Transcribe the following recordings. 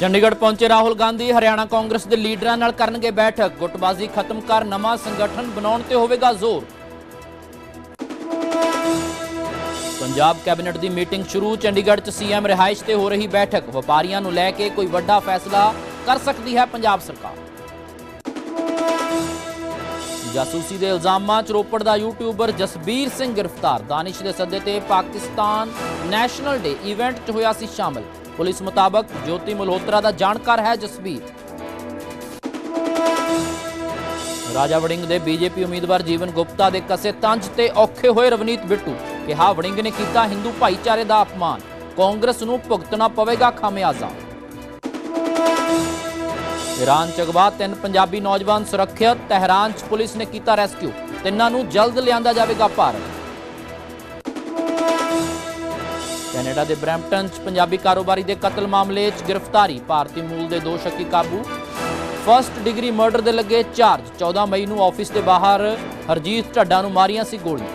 ਚੰਡੀਗੜ੍ਹ ਪਹੁੰਚੇ ਰਾਹੁਲ ਗਾਂਧੀ, ਹਰਿਆਣਾ ਕਾਂਗਰਸ ਦੇ ਲੀਡਰਾਂ ਨਾਲ ਕਰਨਗੇ ਬੈਠਕ। ਗੁੱਟਬਾਜ਼ੀ ਖਤਮ ਕਰ ਨਵਾਂ ਸੰਗਠਨ ਬਣਾਉਣ ਤੇ ਹੋਵੇਗਾ ਜ਼ੋਰ। ਪੰਜਾਬ ਕੈਬਨਿਟ ਦੀ ਮੀਟਿੰਗ ਸ਼ੁਰੂ, ਚੰਡੀਗੜ੍ਹ 'ਚ ਸੀਐਮ ਰਿਹਾਇਸ਼ ਤੇ ਹੋ ਰਹੀ ਬੈਠਕ। ਵਪਾਰੀਆਂ ਨੂੰ ਲੈ ਕੇ ਕੋਈ ਵੱਡਾ ਫੈਸਲਾ ਕਰ ਸਕਦੀ ਹੈ ਪੰਜਾਬ ਸਰਕਾਰ। ਜਾਸੂਸੀ ਦੇ ਇਲਜ਼ਾਮਾਂ 'ਚ ਰੋਪੜ ਦਾ ਯੂਟਿਊਬਰ ਜਸਬੀਰ ਸਿੰਘ ਗ੍ਰਿਫਤਾਰ। ਦਾਨਿਸ਼ ਦੇ ਸੱਦੇ ਤੇ ਪਾਕਿਸਤਾਨ ਨੈਸ਼ਨਲ ਡੇ ਇਵੈਂਟ 'ਚ ਹੋਇਆ ਸੀ ਸ਼ਾਮਲ। ਪੁਲਿਸ ਮੁਤਾਬਕ ਜੋਤੀ ਮਲਹੋਤਰਾ ਦਾ ਜਾਣਕਾਰ ਹੈ ਜਸਬੀਰ। ਰਾਜਾ ਵੜਿੰਗ ਦੇ ਬੀਜੇਪੀ ਉਮੀਦਵਾਰ ਜੀਵਨ ਗੁਪਤਾ ਦੇ ਕਸੇ ਤੰਜ ਤੇ ਔਖੇ ਹੋਏ ਰਵਨੀਤ ਬਿੱਟੂ ਕਿਹਾ ਵੜਿੰਗ ਨੇ ਕੀਤਾ ਹਿੰਦੂ ਭਾਈਚਾਰੇ ਦਾ ਅਪਮਾਨ। ਕਾਂਗਰਸ ਨੂੰ ਭੁਗਤਣਾ ਪਵੇਗਾ ਖਾਮਿਆਜ਼ਾ। ਈਰਾਨ ਚ ਅਗਵਾ ਤਿੰਨ ਪੰਜਾਬੀ ਨੌਜਵਾਨ ਸੁਰੱਖਿਅਤ, ਤਹਿਰਾਨ ਚ ਪੁਲਿਸ ਨੇ ਕੀਤਾ ਰੈਸਕਿਊ। ਤਿੰਨਾਂ ਨੂੰ ਜਲਦ ਲਿਆਂਦਾ ਜਾਵੇਗਾ ਭਾਰਤ। ਕੈਨੇਡਾ ਦੇ ਬਰੈਂਪਟਨ ਚ ਪੰਜਾਬੀ ਕਾਰੋਬਾਰੀ ਦੇ ਕਤਲ ਮਾਮਲੇ 'ਚ ਗ੍ਰਿਫਤਾਰੀ, ਭਾਰਤੀ ਮੂਲ ਦੇ ਦੋ ਸ਼ੱਕੀ ਕਾਬੂ। ਫਰਸਟ ਡਿਗਰੀ ਮਰਡਰ ਦੇ ਲੱਗੇ ਚਾਰਜ 14 ਮਈ ਨੂੰ ਆਫਿਸ ਦੇ ਬਾਹਰ ਹਰਜੀਤ ਢੱਡਾ ਨੂੰ ਮਾਰੀਆਂ ਸੀ ਗੋਲੀਆਂ।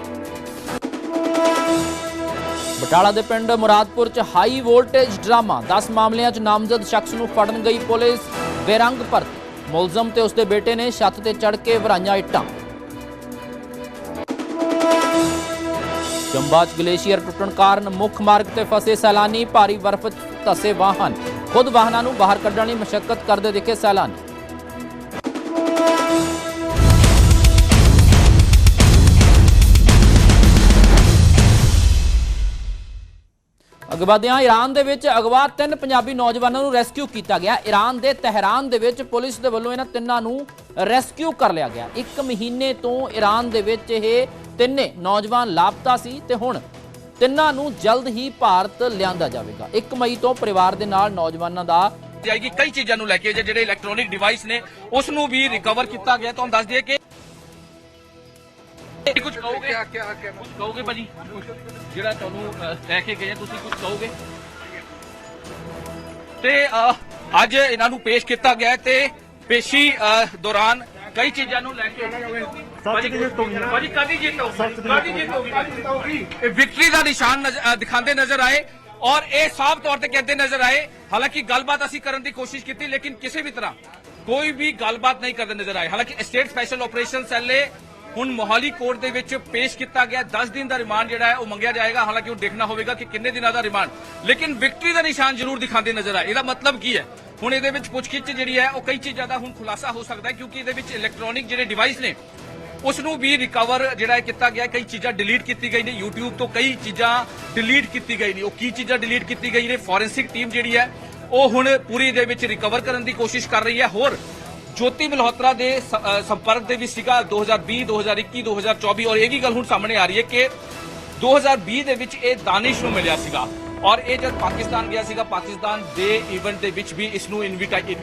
ਬਟਾਲਾ ਦੇ ਪਿੰਡ ਮੁਰਾਦਪੁਰ ਚ ਹਾਈ ਵੋਲਟੇਜ ਡਰਾਮਾ 10 ਮਾਮਲਿਆਂ ਚ ਨਾਮਜ਼ਦ ਸ਼ਖਸ ਨੂੰ ਫੜਨ ਗਈ ਪੁਲਿਸ, ਬੇਰੰਗ ਭਰਤੀ। ਮੁਲਜ਼ਮ ਤੇ ਉਸਦੇ ਬੇਟੇ ਨੇ ਛੱਤ ਤੇ ਚੜ ਕੇ ਵਰਾਈਆਂ ਇੱਟਾਂ। ਚੰਬਾ 'ਚ ਗਲੇਸ਼ੀਅਰ ਟੁੱਟਣ ਕਾਰਨ ਮੁੱਖ ਮਾਰਗ ਤੇ ਫਸੇ ਸੈਲਾਨੀ ਭਾਰੀ ਬਰਫ਼ 'ਚ ਧਸੇ ਵਾਹਨ। ਖੁਦ ਵਾਹਨਾਂ ਨੂੰ ਬਾਹਰ ਕੱਢਣ ਲਈ ਮਸ਼ੱਕਤ ਕਰਦੇ ਦਿਖੇ ਸੈਲਾਨੀ। ਅਗਵਾਦਿਆਂ ਈਰਾਨ ਦੇ ਵਿੱਚ ਅਗਵਾ ਤਿੰਨ ਪੰਜਾਬੀ ਨੌਜਵਾਨਾਂ ਨੂੰ ਰੈਸਕਿਊ ਕੀਤਾ ਗਿਆ। ਈਰਾਨ ਦੇ ਤਹਿਰਾਨ ਦੇ ਵਿੱਚ ਪੁਲਿਸ ਦੇ ਵੱਲੋਂ ਇਹਨਾਂ ਤਿੰਨਾਂ ਨੂੰ ਰੈਸਕਿਊ ਕਰ ਲਿਆ ਗਿਆ। ਇੱਕ ਮਹੀਨੇ ਤੋਂ ਈਰਾਨ ਦੇ ਵਿੱਚ ਇਹ ਤਿੰਨੇ ਨੌਜਵਾਨ ਲਾਪਤਾ ਸੀ ਤੇ ਹੁਣ ਤਿੰਨਾਂ ਨੂੰ ਜਲਦ ਹੀ ਭਾਰਤ ਲਿਆਂਦਾ ਜਾਵੇਗਾ। 1 ਮਈ ਤੋਂ ਪਰਿਵਾਰ ਦੇ ਨਾਲ ਨੌਜਵਾਨਾਂ ਦਾ ਜਾਏਗੀ ਕਈ ਚੀਜ਼ਾਂ ਨੂੰ ਲੈ ਕੇ ਜਿਹੜੇ ਇਲੈਕਟ੍ਰੋਨਿਕ ਡਿਵਾਈਸ ਨੇ ਉਸ ਨੂੰ ਵੀ ਰਿਕਵਰ ਕੀਤਾ ਗਿਆ। ਤੁਹਾਨੂੰ ਦੱਸ ਦਈਏ ਕਿ ਕੁਝ ਕਹੋਗੇ? ਕੁਝ ਕਹੋਗੇ ਭਾਜੀ? ਜਿਹੜਾ ਤੁਹਾਨੂੰ ਲੈ ਕੇ ਗਏ ਤੁਸੀਂ ਕੁਝ ਕਹੋਗੇ? ਤੇ ਅੱਜ ਇਹਨਾਂ ਨੂੰ ਪੇਸ਼ ਕੀਤਾ ਗਿਆ ਤੇ ਪੇਸ਼ੀ ਦੌਰਾਨ ਕਈ ਚੀਜ਼ਾਂ ਨੂੰ ਲੈ ਕੇ ਭਾਜੀ ਭਾਜੀ ਕਾਦੀ ਜਿੱਤ ਹੋਗੀ ਕਾਦੀ ਜਿੱਤ ਹੋਗੀ ਇਹ ਵਿਕਟਰੀ ਦਾ ਨਿਸ਼ਾਨ ਦਿਖਾਉਂਦੇ ਨਜ਼ਰ ਆਏ ਔਰ ਇਹ ਸਾਫ਼ ਤੌਰ ਤੇ ਕਹਿੰਦੇ ਨਜ਼ਰ ਆਏ। ਹਾਲਾਂਕਿ ਗੱਲਬਾਤ ਅਸੀਂ ਕਰਨ ਦੀ ਕੋਸ਼ਿਸ਼ ਕੀਤੀ ਲੇਕਿਨ ਕਿਸੇ ਵੀ ਤਰ੍ਹਾਂ ਕੋਈ ਵੀ ਗੱਲਬਾਤ ਨਹੀਂ ਕਰਦੇ ਨਜ਼ਰ ਆਏ। ਹਾਲਾਂਕਿ ਸਟੇਟ ਸਪੈਸ਼ਲ ਆਪਰੇਸ਼ਨ ਸੈੱਲ ਨੇ ਹੁਣ ਮੋਹਾਲੀ ਕੋਰਟ ਦੇ ਵਿੱਚ ਪੇਸ਼ ਕੀਤਾ ਗਿਆ। 10 ਦਿਨ ਦਾ ਰਿਮਾਂਡ ਜਿਹੜਾ ਹੈ ਉਹ ਮੰਗਿਆ ਜਾਏਗਾ। ਹਾਲਾਂਕਿ ਉਹ ਦੇਖਣਾ ਹੋਵੇਗਾ ਕਿ ਕਿੰਨੇ ਦਿਨਾਂ ਦਾ ਰਿਮਾਂਡ। ਲੇਕਿਨ ਵਿਕਟਰੀ ਦਾ ਨਿਸ਼ਾਨ ਜ਼ਰੂਰ ਦਿਖਾਉਂਦੇ ਨਜ਼ਰ ਆਏ। ਇਹਦਾ ਮਤਲਬ ਕੀ ਹੈ? ਹੁਣ ਇਹਦੇ ਵਿੱਚ ਪੁੱਛਗਿੱਛ ਜਿਹੜੀ ਹੈ ਉਹ ਕਈ ਚੀਜ਼ਾਂ ਦਾ ਹੁਣ ਖੁਲਾਸਾ ਹੋ ਸਕਦਾ ਹੈ ਕਿਉਂਕਿ ਇਹਦੇ ਵਿੱਚ ਇਲੈਕਟ੍ਰੋਨਿਕ ਜਿਹੜੇ ਡਿਵਾਈਸ ਨੇ ਉਸ ਨੂੰ ਵੀ ਰਿਕਵਰ ਜਿਹੜਾ ਕੀਤਾ ਗਿਆ, ਕਈ ਚੀਜ਼ਾਂ ਡਿਲੀਟ ਕੀਤੀ ਗਈ ਨੇ, YouTube ਤੋਂ ਕਈ ਚੀਜ਼ਾਂ ਡਿਲੀਟ ਕੀਤੀ ਗਈ ਨੇ। ਉਹ ਕੀ ਚੀਜ਼ਾਂ ਡਿਲੀਟ ਕੀਤੀ ਗਈ ਨੇ? ਫੋਰੈਂਸਿਕ ਟੀਮ ਜਿਹੜੀ ਹੈ, ਉਹ ਹੁਣ ਪੂਰੀ ਦੇ ਵਿੱਚ ਰਿਕਵਰ ਕਰਨ ਦੀ ਕੋਸ਼ਿਸ਼ ਕਰ ਰਹੀ ਹੈ। ਹੋਰ, ਜੋਤੀ ਮਲਹੋਤਰਾ ਦੇ ਸੰਪਰਕ ਦੇ ਵਿੱਚ ਸੀਗਾ 2020 2021 2024 ਔਰ ਇਹ ਵੀ ਗੱਲ ਹੁਣ ਸਾਹਮਣੇ ਆ ਰਹੀ ਹੈ ਕਿ 2020 ਦੇ ਵਿੱਚ ਇਹ ਦਾਨਿਸ਼ ਨੂੰ ਮਿਲਿਆ ਸੀਗਾ। ਔਰ ਇਹ ਜਦ ਪਾਕਿਸਤਾਨ ਗਿਆ ਸੀਗਾ, ਪਾਕਿਸਤਾਨ ਦੇ ਇਵੈਂਟ ਦੇ ਵਿੱਚ ਵੀ ਇਸ ਨੂੰ ਇਨਵੀਟਾਈ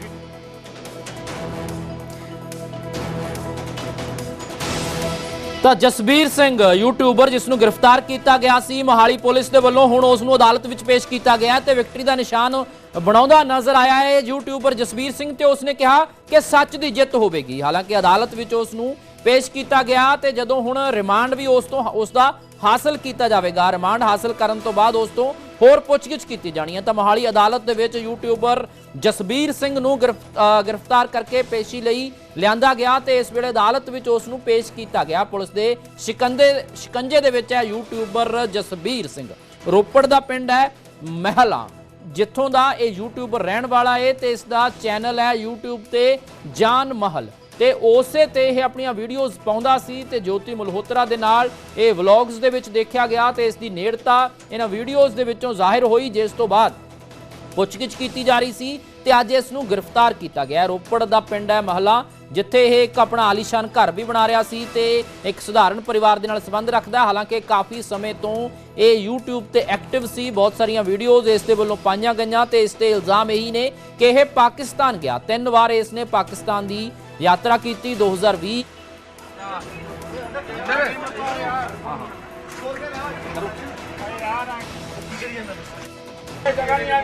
ਤਾਂ ਜਸਬੀਰ ਸਿੰਘ ਯੂਟਿਊਬਰ ਜਿਸ ਨੂੰ ਗ੍ਰਿਫਤਾਰ ਕੀਤਾ ਗਿਆ ਸੀ, ਮੋਹਾਲੀ ਪੁਲਿਸ ਦੇ ਵੱਲੋਂ ਹੁਣ ਉਸ ਨੂੰ ਅਦਾਲਤ ਵਿੱਚ ਪੇਸ਼ ਕੀਤਾ ਗਿਆ ਹੈ ਤੇ ਵਿਕਟਰੀ ਦਾ ਨਿਸ਼ਾਨ ਬਣਾਉਂਦਾ ਨਜ਼ਰ ਆਇਆ ਹੈ। ਯੂਟਿਊਬਰ ਜਸਬੀਰ ਸਿੰਘ ਤੇ ਉਸਨੇ ਕਿਹਾ ਕਿ ਸੱਚ ਦੀ ਜਿੱਤ ਹੋਵੇਗੀ। ਹਾਲਾਂਕਿ ਅਦਾਲਤ ਵਿੱਚ ਉਸ ਨੂੰ ਪੇਸ਼ ਕੀਤਾ ਗਿਆ ਤੇ ਜਦੋਂ ਹੁਣ ਰਿਮਾਂਡ ਵੀ ਉਸ ਤੋਂ ਉਸ ਦਾ ਹਾਸਲ ਕੀਤਾ ਜਾਵੇਗਾ, ਰਿਮਾਂਡ ਹਾਸਲ ਕਰਨ ਤੋਂ ਬਾਅਦ ਉਸ ਤੋਂ ਹੋਰ ਪੁੱਛਗਿੱਛ ਕੀਤੀ ਜਾਣੀ ਹੈ, ਤਾਂ ਮੋਹਾਲੀ ਅਦਾਲਤ ਦੇ ਵਿੱਚ ਯੂਟਿਊਬਰ ਜਸਬੀਰ ਸਿੰਘ ਨੂੰ ਗ੍ਰਿਫ- ਗ੍ਰਿਫਤਾਰ ਕਰਕੇ ਪੇਸ਼ੀ ਲਈ ਲਿਆਂਦਾ ਗਿਆ ਤੇ ਇਸ ਵੇਲੇ ਅਦਾਲਤ ਵਿੱਚ ਉਸ ਨੂੰ ਪੇਸ਼ ਕੀਤਾ ਗਿਆ। ਪੁਲਿਸ ਦੇ ਸ਼ਿਕੰਦੇ ਸ਼ਿਕੰਜੇ ਦੇ ਵਿੱਚ ਹੈ ਯੂਟਿਊਬਰ ਜਸਬੀਰ ਸਿੰਘ। ਰੋਪੜ ਦਾ ਪਿੰਡ ਹੈ ਮਹਿਲਾ। ਜਿੱਥੋਂ ਦਾ ਇਹ ਯੂਟਿਊਬਰ ਰਹਿਣ ਵਾਲਾ ਹੈ ਤੇ ਇਸ ਦਾ ਚੈਨਲ ਹੈ YouTube ਤੇ ਜਾਨ ਮਹਲ। ਤੇ ਉਸੇ ਤੇ ਇਹ ਆਪਣੀਆਂ ਵੀਡੀਓਜ਼ ਪਾਉਂਦਾ ਸੀ ਤੇ ਜੋਤੀ ਮਲਹੋਤਰਾ ਦੇ ਨਾਲ ਇਹ ਵਲੌਗਸ ਦੇ ਵਿੱਚ ਦੇਖਿਆ ਗਿਆ ਤੇ ਇਸ ਦੀ ਨੇੜਤਾ ਇਹਨਾਂ ਵੀਡੀਓਜ਼ ਦੇ ਵਿੱਚੋਂ ਜ਼ਾਹਿਰ ਹੋਈ, ਜਿਸ ਤੋਂ ਬਾਅਦ ਪੁੱਛਗਿੱਛ ਕੀਤੀ ਜਾ ਰਹੀ ਸੀ ਤੇ ਅੱਜ ਇਸ ਨੂੰ ਗ੍ਰਿਫਤਾਰ ਕੀਤਾ ਗਿਆ। ਰੋਪੜ ਦਾ ਪਿੰਡ ਹੈ ਮਹਲਾ। ਜਿੱਥੇ ਇਹ ਇੱਕ ਆਪਣਾ ਆਲੀਸ਼ਾਨ ਘਰ ਵੀ ਬਣਾ ਰਿਹਾ ਸੀ ਤੇ ਇੱਕ ਸਧਾਰਨ ਪਰਿਵਾਰ ਦੇ ਨਾਲ ਸੰਬੰਧ ਰੱਖਦਾ ਹਾਲਾਂਕਿ ਕਾਫੀ ਸਮੇਂ ਤੋਂ ਇਹ YouTube ਤੇ ਐਕਟਿਵ ਸੀ। ਬਹੁਤ ਸਾਰੀਆਂ ਵੀਡੀਓਜ਼ ਇਸ ਦੇ ਵੱਲੋਂ ਪਾਈਆਂ ਗਈਆਂ ਤੇ ਇਸ ਤੇ ਇਲਜ਼ਾਮ ਇਹੀ ਨੇ ਕਿ ਇਹ ਪਾਕਿਸਤਾਨ ਗਿਆ। ਤਿੰਨ ਵਾਰ ਇਸ ਨੇ ਪਾਕਿਸਤਾਨ ਦੀ ਯਾਤਰਾ ਕੀਤੀ। 2020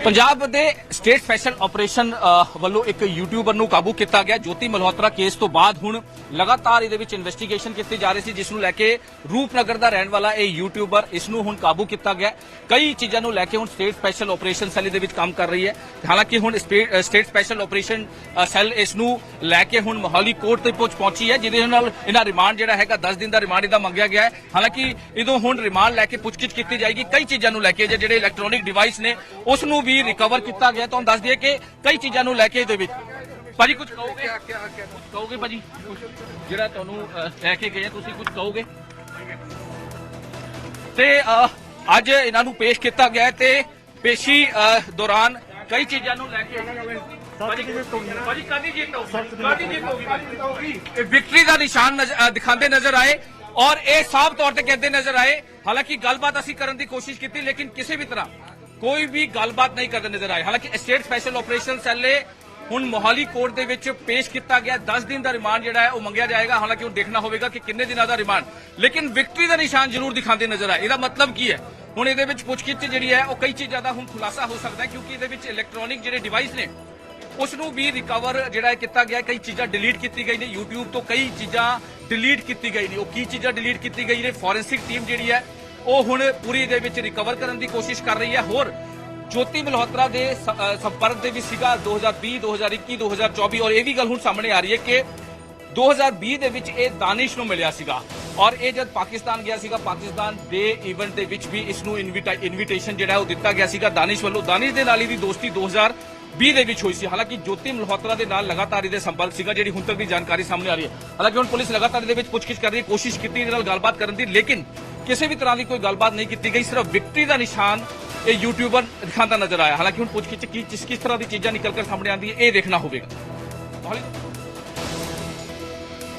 ਪੰਜਾਬ ਦੇ ਸਟੇਟ ਸਪੈਸ਼ਲ ਆਪਰੇਸ਼ਨ ਵੱਲੋਂ ਇੱਕ ਯੂਟਿਊਬਰ ਨੂੰ ਕਾਬੂ ਕੀਤਾ ਗਿਆ। ਜੋਤੀ ਮਲਹੋਤਰਾ ਕੇਸ ਤੋਂ ਬਾਅਦ ਹੁਣ ਲਗਾਤਾਰ ਇਹਦੇ ਵਿੱਚ ਇਨਵੈਸਟੀਗੇਸ਼ਨ ਕੀਤੀ ਜਾ ਰਹੀ ਸੀ ਜਿਸ ਨੂੰ ਲੈ ਕੇ ਰੂਪਨਗਰ ਦਾ ਰਹਿਣ ਵਾਲਾ ਇਹ ਯੂਟਿਊਬਰ ਇਸ ਨੂੰ ਹੁਣ ਕਾਬੂ ਕੀਤਾ ਗਿਆ। ਕਈ ਚੀਜ਼ਾਂ ਨੂੰ ਲੈ ਕੇ ਹੁਣ ਸਟੇਟ ਸਪੈਸ਼ਲ ਆਪਰੇਸ਼ਨ ਸੈੱਲ ਦੇ ਵਿੱਚ ਕੰਮ ਕਰ ਰਹੀ ਹੈ। ਹਾਲਾਂਕਿ ਹੁਣ ਸਪੇ- state special operation uh, cell ਇਸ ਨੂੰ ਲੈ ਕੇ ਹੁਣ ਮੋਹਾਲੀ ਕੋਰਟ ਤੇ ਪਹੁੰਚ ਪਹੁੰਚੀ ਹੈ ਜਿਹਦੇ ਨਾਲ ਇਹਨਾਂ ਰਿਮਾਂਡ ਜਿਹੜਾ ਹੈਗਾ 10 ਦਿਨ ਦਾ ਰਿਮਾਂਡ ਇਹਦਾ ਮੰਗਿਆ ਗਿਆ ਹੈ। ਹਾਲਾਂਕਿ ਇਦੋਂ ਹੁਣ ਰਿਮਾਂਡ ਲੈ ਕੇ ਪੁੱਛਗਿੱਛ ਕੀਤੀ ਜਾਏਗੀ। ਕਈ ਚੀਜ਼ਾਂ ਨੂੰ ਲੈ ਕੇ ਜਿਹੜੇ ਇਲੈਕਟ੍ਰੋਨਿਕ ਡਿਵਾਈਸ ਨੇ ਉਸ ਨੂੰ ਵੀ ਰਿਕਵਰ ਕੀਤਾ ਗਿਆ। ਤੁਹਾਨੂੰ ਦੱਸ ਦਈਏ ਕਿ ਕਈ ਚੀਜ਼ਾਂ ਨੂੰ ਲੈ ਕੇ ਇਹਦੇ ਵਿੱਚ। ਭਾਜੀ ਕੁਝ ਕਹੋਗੇ? ਕੁਝ ਕਹੋਗੇ ਭਾਜੀ? ਕੁਛ ਜਿਹੜਾ ਤੁਹਾਨੂੰ ਅ, ਲੈ ਕੇ ਗਏ ਆ, ਤੁਸੀਂ ਕੁਝ ਕਹੋਗੇ? ਤੇ ਅ, ਅੱਜ ਇਹਨਾਂ ਨੂੰ ਪੇਸ਼ ਕੀਤਾ ਗਿਆ ਹੈ ਤੇ ਪੇਸ਼ੀ ਅ, ਦੌਰਾਨ ਕਈ ਚੀਜ਼ਾਂ ਨੂੰ ਲੈ ਕੇ ਭਾਜੀ ਭਾਜੀ ਕਾਦੀ ਜਿੱਤ ਹੋਗੀ ਕਾਦੀ ਜਿੱਤ ਹੋਗੀ ਇਹ ਵਿਕਟਰੀ ਦਾ ਨਿਸ਼ਾਨ ਨਜ਼- ਅ, ਦਿਖਾਉਂਦੇ ਨਜ਼ਰ ਆਏ ਔਰ ਇਹ ਸਾਫ਼ ਤੌਰ ਤੇ ਕਹਿੰਦੇ ਨਜ਼ਰ ਆਏ। ਹਾਲਾਂਕਿ ਗੱਲਬਾਤ ਅਸੀਂ ਕਰਨ ਦੀ ਕੋਸ਼ਿਸ਼ ਕੀਤੀ ਲੇਕਿਨ ਕਿਸੇ ਵੀ ਤਰ੍ਹਾਂ ਕੋਈ ਵੀ ਗੱਲਬਾਤ ਨਹੀਂ ਕਰਦੇ ਨਜ਼ਰ ਆਏ। ਹਾਲਾਂਕਿ ਸਟੇਟ ਸਪੈਸ਼ਲ ਆਪਰੇਸ਼ਨ ਸੈੱਲ ਨੇ ਹੁਣ ਮੋਹਾਲੀ ਕੋਰਟ ਦੇ ਵਿੱਚ ਪੇਸ਼ ਕੀਤਾ ਗਿਆ। 10 ਦਿਨ ਦਾ ਰਿਮਾਂਡ ਜਿਹੜਾ ਹੈ, ਉਹ ਮੰਗਿਆ ਜਾਏਗਾ। ਹਾਲਾਂਕਿ ਉਹ ਦੇਖਣਾ ਹੋਵੇਗਾ ਕਿ ਕਿੰਨੇ ਦਿਨਾਂ ਦਾ ਰਿਮਾਂਡ। ਲੇਕਿਨ ਵਿਕਟਰੀ ਦਾ ਨਿਸ਼ਾਨ ਜ਼ਰੂਰ ਦਿਖਾਉਂਦੇ ਨਜ਼ਰ ਆਏ। ਇਹਦਾ ਮਤਲਬ ਕੀ ਹੈ? ਹੁਣ ਇਹਦੇ ਵਿੱਚ ਪੁੱਛਗਿੱਛ ਜਿਹੜੀ ਹੈ, ਉਹ ਕਈ ਚੀਜ਼ਾਂ ਦਾ ਹੁਣ ਖੁਲਾਸਾ ਹੋ ਸਕਦਾ ਹੈ, ਕਿਉਂਕਿ ਇਹਦੇ ਵਿੱਚ ਇਲੈਕਟ੍ਰੋਨਿਕ ਜਿਹੜੇ ਡਿਵਾਈਸ ਨੇ ਉਸ ਨੂੰ ਵੀ ਰਿਕਵਰ ਜਿਹੜਾ ਹੈ ਕੀਤਾ ਗਿਆ। ਕਈ ਚੀਜ਼ਾਂ ਡਿਲੀਟ ਕੀਤੀ ਗਈ ਨੇ। YouTube ਤੋਂ ਕਈ ਚੀਜ਼ਾਂ ਡਿਲੀਟ ਕੀਤੀ ਗਈ ਨੇ। ਉਹ ਕੀ ਚੀਜ਼ਾਂ ਡਿਲੀਟ ਕੀਤੀ ਗਈ ਨੇ? ਫੋਰੈਂਸਿਕ ਟੀਮ ਜਿਹੜੀ ਹੈ ਉਹ ਹੁਣ ਪੂਰੀ ਦੇ ਵਿੱਚ ਰਿਕਵਰ ਕਰਨ ਦੀ ਕੋਸ਼ਿਸ਼ ਕਰ ਰਹੀ ਹੈ। ਹੋਰ, ਜੋਤੀ ਮਲਹੋਤਰਾ ਦੇ ਸੰਪਰਕ ਦੇ ਵਿੱਚ ਸੀਗਾ 2020 2021 2024 ਔਰ ਇਹ ਵੀ ਗੱਲ ਹੁਣ ਸਾਹਮਣੇ ਆ ਰਹੀ ਹੈ ਕਿ 2020 ਦੇ ਵਿੱਚ ਇਹ ਦਾਨਿਸ਼ ਨੂੰ ਮਿਲਿਆ ਸੀਗਾ ਔਰ ਇਹ ਜਦ ਪਾਕਿਸਤਾਨ ਗਿਆ ਸੀਗਾ, ਪਾਕਿਸਤਾਨ ਦੇ ਇਵੈਂਟ ਦੇ ਵਿੱਚ ਵੀ ਇਸ ਨੂੰ ਇਨਵੀਟੇਸ਼ਨ ਜਿਹੜਾ ਉਹ ਦਿੱਤਾ ਗਿਆ ਸੀਗਾ ਦਾਨਿਸ਼ ਵੱਲੋਂ। ਦਾਨਿਸ਼ ਦੇ ਨਾਲ ਇਹਦੀ ਦੋਸਤੀ 2020 ਦੇ ਵਿੱਚ ਹੋਈ ਸੀ। ਹਾਲਾਂਕਿ ਜੋਤੀ ਮਲਹੋਤਰਾ ਦੇ ਨਾਲ ਲਗਾਤਾਰ ਇਹਦੇ ਸੰਪਰਕ ਸੀਗਾ, ਜਿਹੜੀ ਹੁਣ ਤੱਕ ਦੀ ਜਾਣਕਾਰੀ ਸਾਹਮਣੇ ਆ ਰਹੀ ਹੈ। ਹਾਲਾਂਕਿ ਹੁਣ ਪੁਲਿਸ ਲਗਾਤਾਰ ਇਹਦੇ ਵਿੱਚ ਪੁੱਛਗਿੱਛ ਕਰ ਰਹੀ ਕੋਸ਼ਿਸ਼ ਕੀਤੀ, ਇਹਦੇ ਨਾਲ ਗੱਲਬਾਤ ਕਰਨ ਦੀ, ਲੇਕਿਨ ਕਿਸੇ ਵੀ ਤਰ੍ਹਾਂ ਦੀ ਕੋਈ ਗੱਲਬਾਤ ਨਹੀਂ ਕੀਤੀ ਗਈ। ਸਿਰਫ ਵਿਕਟਰੀ ਦਾ ਨਿਸ਼ਾਨ ਇਹ ਯੂਟਿਊਬਰ ਦਿਖਾਉਂਦਾ ਨਜ਼ਰ ਆਇਆ। ਹਾਲਾਂਕਿ ਹੁਣ ਪੁੱਛਗਿੱਛ ਕੀ ਜਿਸ ਕਿਸ ਤਰ੍ਹਾਂ ਦੀ ਚੀਜ਼ਾਂ ਨਿਕਲ ਕੇ ਸਾਹਮਣੇ ਆਉਂਦੀ ਹੈ, ਇਹ ਦੇਖਣਾ ਹੋਵੇਗਾ।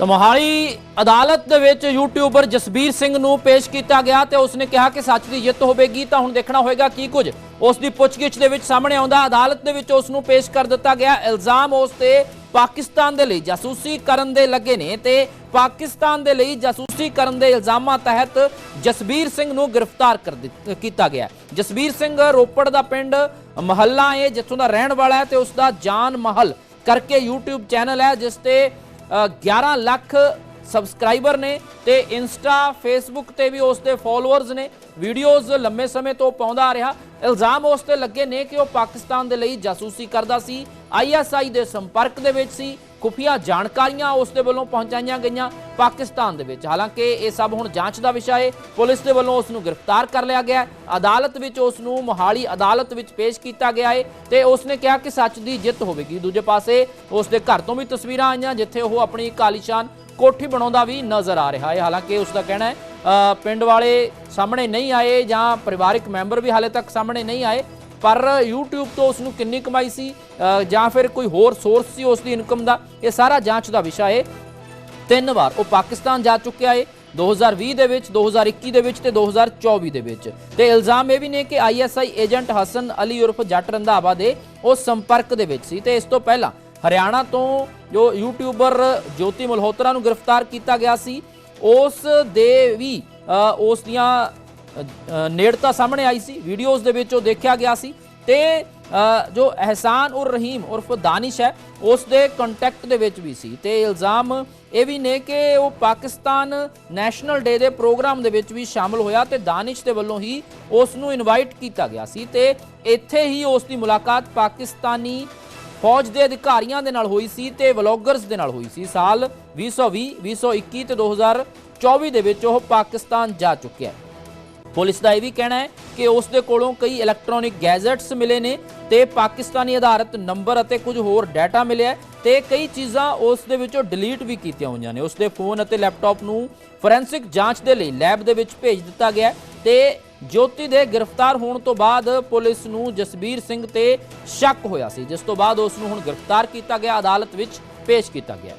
ਤਾਂ ਮੋਹਾਲੀ ਅਦਾਲਤ ਦੇ ਵਿੱਚ ਯੂਟਿਊਬਰ ਜਸਬੀਰ ਸਿੰਘ ਨੂੰ ਪੇਸ਼ ਕੀਤਾ ਗਿਆ ਤੇ ਉਸਨੇ ਕਿਹਾ ਕਿ ਸੱਚ ਦੀ ਜਿੱਤ ਹੋਵੇਗੀ ਤਾਂ ਹੁਣ ਦੇਖਣਾ ਹੋਏਗਾ ਕੀ ਕੁਝ। ਉਸ ਦੀ ਪੁੱਛਗਿੱਛ ਦੇ ਵਿੱਚ ਸਾਹਮਣੇ ਆਉਂਦਾ, ਅਦਾਲਤ ਦੇ ਵਿੱਚ ਉਸ ਨੂੰ ਪੇਸ਼ ਕਰ ਦਿੱਤਾ ਗਿਆ ਇਲਜ਼ਾਮ ਉਸ ਤੇ ਪਾਕਿਸਤਾਨ ਦੇ ਲਈ ਜਾਸੂਸੀ ਕਰਨ ਦੇ ਲੱਗੇ ਨੇ ਤੇ ਪਾਕਿਸਤਾਨ ਦੇ ਲਈ ਜਾਸੂਸੀ ਕਰਨ ਦੇ ਇਲਜ਼ਾਮਾਂ ਤਹਿਤ ਜਸਬੀਰ ਸਿੰਘ ਨੂੰ ਗ੍ਰਿਫਤਾਰ ਕਰ ਦਿੱਤ- ਕੀਤਾ ਗਿਆ। ਜਸਬੀਰ ਸਿੰਘ ਰੋਪੜ ਦਾ ਪਿੰਡ ਮਹੱਲਾ ਹੈ, ਜਿੱਥੋਂ ਦਾ ਰਹਿਣ ਵਾਲਾ ਹੈ ਤੇ ਉਸ ਦਾ ਜਾਨ ਮਹਲ ਕਰਕੇ YouTube ਚੈਨਲ ਹੈ, ਜਿਸ ਤੇ 11 ਲੱਖ ਸਬਸਕ੍ਰਾਈਬਰ ਨੇ ਤੇ ਇੰਸਟਾ, ਫੇਸਬੁੱਕ ਤੇ ਵੀ ਉਸ ਦੇ ਫਾਲੋਅਰਸ ਨੇ। ਵੀਡੀਓਜ਼ ਲੰਮੇ ਸਮੇਂ ਤੋਂ ਪਾਉਂਦਾ ਆ ਰਿਹਾ। ਇਲਜ਼ਾਮ ਉਸ ਤੇ ਲੱਗੇ ਨੇ ਕਿ ਉਹ ਪਾਕਿਸਤਾਨ ਦੇ ਲਈ ਜਾਸੂਸੀ ਕਰਦਾ ਸੀ ਆਈਐਸਆਈ ਦੇ ਸੰਪਰਕ ਦੇ ਵਿੱਚ ਸੀ। ਖੁਫੀਆ ਜਾਣਕਾਰੀਆਂ ਉਸ ਦੇ ਵੱਲੋਂ ਪਹੁੰਚਾਈਆਂ ਗਈਆਂ ਪਾਕਿਸਤਾਨ ਦੇ ਵਿੱਚ। ਹਾਲਾਂਕਿ ਇਹ ਸਭ ਹੁਣ ਜਾਂਚ ਦਾ ਵਿਸ਼ਾ ਹੈ ਪੁਲਿਸ ਦੇ ਵੱਲੋਂ ਉਸ ਨੂੰ ਗ੍ਰਿਫਤਾਰ ਕਰ ਲਿਆ ਗਿਆ ਅਦਾਲਤ ਵਿੱਚ ਉਸ ਨੂੰ ਮੋਹਾਲੀ ਅਦਾਲਤ ਵਿੱਚ ਪੇਸ਼ ਕੀਤਾ ਗਿਆ ਹੈ ਤੇ ਉਸ ਨੇ ਕਿਹਾ ਕਿ ਸੱਚ ਦੀ ਜਿੱਤ ਹੋਵੇਗੀ। ਦੂਜੇ ਪਾਸੇ ਉਸ ਦੇ ਘਰ ਤੋਂ ਵੀ ਤਸਵੀਰਾਂ ਆਈਆਂ, ਜਿੱਥੇ ਉਹ ਆਪਣੀ ਕਾਲੀਸ਼ਾਨ ਕੋਠੀ ਬਣਾਉਂਦਾ ਵੀ ਨਜ਼ਰ ਆ ਰਿਹਾ ਹੈ ਹਾਲਾਂਕਿ ਉਸ ਦਾ ਕਹਿਣਾ ਹੈ ਪਿੰਡ ਵਾਲੇ ਸਾਹਮਣੇ ਨਹੀਂ ਆਏ ਜਾਂ ਪਰਿਵਾਰਕ ਮੈਂਬਰ ਵੀ ਹਾਲੇ ਤੱਕ ਸਾਹਮਣੇ ਨਹੀਂ ਆਏ। ਪਰ YouTube ਤੋਂ ਉਸ ਨੂੰ ਕਿੰਨੀ ਕਮਾਈ ਸੀ ਜਾਂ ਫਿਰ ਕੋਈ ਹੋਰ ਸੋਰਸ ਸੀ ਉਸ ਦੀ ਇਨਕਮ ਦਾ, ਇਹ ਸਾਰਾ ਜਾਂਚ ਦਾ ਵਿਸ਼ਾ ਹੈ। ਤਿੰਨ ਵਾਰ, ਉਹ ਪਾਕਿਸਤਾਨ ਜਾ ਚੁੱਕਿਆ ਹੈ 2020 ਦੇ ਵਿੱਚ 2021 ਦੇ ਵਿੱਚ ਤੇ 2024 ਦੇ ਵਿੱਚ। ਤੇ ਇਲਜ਼ਾਮ ਇਹ ਵੀ ਨੇ ਕਿ ਆਈਐਸਆਈ ਏਜੰਟ ਹਸਨ ਅਲੀ ਉਰਫ ਜੱਟ ਰੰਧਾਵਾ ਦੇ ਉਹ ਸੰਪਰਕ ਦੇ ਵਿੱਚ ਸੀ। ਤੇ ਇਸ ਤੋਂ ਪਹਿਲਾਂ ਹਰਿਆਣਾ ਤੋਂ ਜੋ ਯੂਟਿਊਬਰ ਜੋਤੀ ਮਲਹੋਤਰਾ ਨੂੰ ਗ੍ਰਿਫਤਾਰ ਕੀਤਾ ਗਿਆ ਸੀ, ਉਸ ਦੇ ਵੀ ਉਸ ਦੀਆਂ ਨੇੜਤਾ ਸਾਹਮਣੇ ਆਈ ਸੀ ਵੀਡੀਓਜ਼ ਦੇ ਵਿੱਚ ਉਹ ਦੇਖਿਆ ਗਿਆ ਸੀ। ਤੇ ਜੋ ਅਹਿਸਾਨ ਉਰ ਰਹੀਮ ਉਰਫ ਦਾਨਿਸ਼ ਹੈ, ਉਸ ਦੇ ਕੰਟੈਕਟ ਦੇ ਵਿੱਚ ਵੀ ਸੀ। ਤੇ ਇਲਜ਼ਾਮ ਇਹ ਵੀ ਨੇ ਕਿ ਉਹ ਪਾਕਿਸਤਾਨ ਨੈਸ਼ਨਲ ਡੇ ਦੇ ਪ੍ਰੋਗਰਾਮ ਦੇ ਵਿੱਚ ਵੀ ਸ਼ਾਮਲ ਹੋਇਆ ਤੇ ਦਾਨਿਸ਼ ਦੇ ਵੱਲੋਂ ਹੀ ਉਸ ਨੂੰ ਇਨਵਾਈਟ ਕੀਤਾ ਗਿਆ ਸੀ। ਤੇ ਇੱਥੇ ਹੀ ਉਸ ਦੀ ਮੁਲਾਕਾਤ ਪਾਕਿਸਤਾਨੀ ਫੌਜ ਦੇ ਅਧਿਕਾਰੀਆਂ ਦੇ ਨਾਲ ਹੋਈ ਸੀ ਤੇ ਵਲੌਗਰਸ ਦੇ ਨਾਲ ਹੋਈ ਸੀ। ਸਾਲ 2020 2021 ਤੇ 2024 ਦੇ ਵਿੱਚ ਉਹ ਪਾਕਿਸਤਾਨ ਜਾ ਚੁੱਕਿਆ ਹੈ। ਪੁਲਿਸ ਦਾ ਇਹ ਵੀ ਕਹਿਣਾ ਹੈ ਕਿ ਉਸ ਦੇ ਕੋਲੋਂ ਕਈ ਇਲੈਕਟ੍ਰੋਨਿਕ ਗੈਜਟਸ ਮਿਲੇ ਨੇ ਤੇ ਪਾਕਿਸਤਾਨੀ ਆਧਾਰਿਤ ਨੰਬਰ ਅਤੇ ਕੁਝ ਹੋਰ ਡਾਟਾ ਮਿਲਿਆ ਹੈ ਤੇ ਕਈ ਚੀਜ਼ਾਂ ਉਸ ਦੇ ਵਿੱਚੋਂ ਡਿਲੀਟ ਵੀ ਕੀਤੀਆਂ ਹੋਈਆਂ ਨੇ। ਉਸ ਦੇ ਫੋਨ ਅਤੇ ਲੈਪਟਾਪ ਨੂੰ ਫੋਰੈਂਸਿਕ ਜਾਂਚ ਦੇ ਲਈ ਲੈਬ ਦੇ ਵਿੱਚ ਭੇਜ ਦਿੱਤਾ ਗਿਆ ਹੈ ਤੇ ਜੋਤੀ ਦੇ ਗ੍ਰਿਫਤਾਰ ਹੋਣ ਤੋਂ ਬਾਅਦ ਪੁਲਿਸ ਨੂੰ ਜਸਬੀਰ ਸਿੰਘ ਤੇ ਸ਼ੱਕ ਹੋਇਆ ਸੀ, ਜਿਸ ਤੋਂ ਬਾਅਦ ਉਸ ਨੂੰ ਹੁਣ ਗ੍ਰਿਫਤਾਰ ਕੀਤਾ ਗਿਆ, ਅਦਾਲਤ ਵਿੱਚ ਪੇਸ਼ ਕੀਤਾ ਗਿਆ